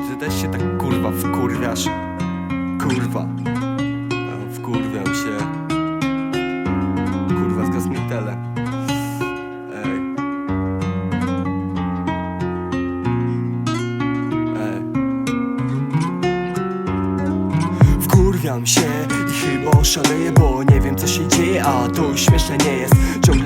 ty też się tak kurwa wkurwiasz? Kurwa. A, Wkurwiam się. Kurwa, zgasł mi tele. Ej. Ej. Wkurwiam się i chyba oszaleję, bo nie wiem co się dzieje, a to śmieszne nie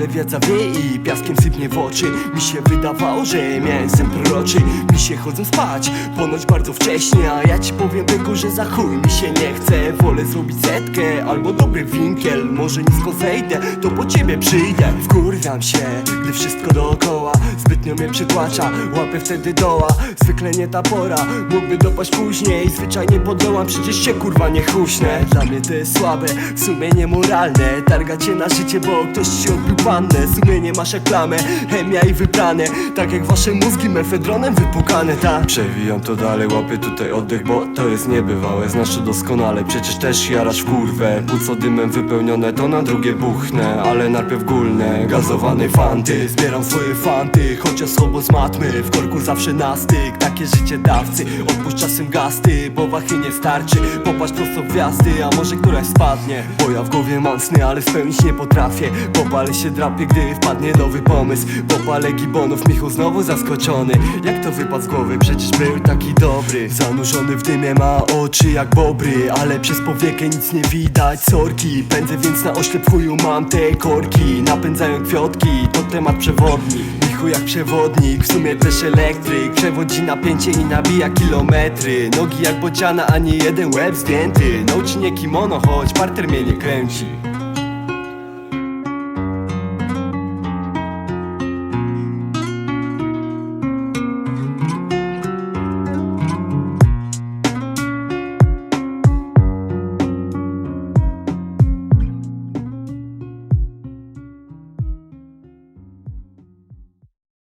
Ciągle wiedza wie i piaskiem sypnie w oczy. Mi się wydawało, że miałem sen proroczy. Mi się chodzą spać, ponoć bardzo wcześnie. A ja ci powiem tylko, że za chuj mi się nie chce. Wolę zrobić setkę albo dobry winkiel. Może nisko zejdę, to po ciebie przyjdę. Wkurwiam się, gdy wszystko dookoła Zbytnio mnie przytłacza, łapę wtedy doła Zwykle nie ta pora, mógłby dopaść później Zwyczajnie podołam, przecież się kurwa nie chuśnę Dla mnie to jest słabe, w sumie niemoralne. Targa cię na życie, bo ktoś ci odbił pannę Sumienie masz jak klamę, chemia i wyprane Tak jak wasze mózgi mefedronem wypukane, tak Przewijam to dalej, łapię tutaj oddech, bo to jest niebywałe Znasz to doskonale, przecież też jarasz w kurwę Płuco dymem wypełnione, to na drugie buchnę Ale najpierw gulnę, gazowanej fanty Zbieram swoje fanty, chociaż słabo z matmy W korku zawsze na styk, takie życie dawcy Odpuść czasem gasty, bo wachy nie starczy. Popatrz prosto w gwiazdy, a może któraś spadnie. Bo ja w głowie mam sny, ale spełnić nie potrafię. Popalę się drapie, gdy wpadnie nowy pomysł. Popalę gibonów, Michu znowu zaskoczony. Jak to wypadł z głowy, przecież był taki dobry. Zanurzony w dymie ma oczy jak bobry. Ale przez powiekę nic nie widać, sorki Pędzę więc na oślep chuju mam te korki. Napędzają kwiotki, to temat przewodni. Michu jak przewodnik, w sumie też elektryk. Przewodzi napięcie i nabija kilometry. Nogi jak bociana, a nie jeden łeb zdjęty. No nie kimono, choć parter mnie nie kręci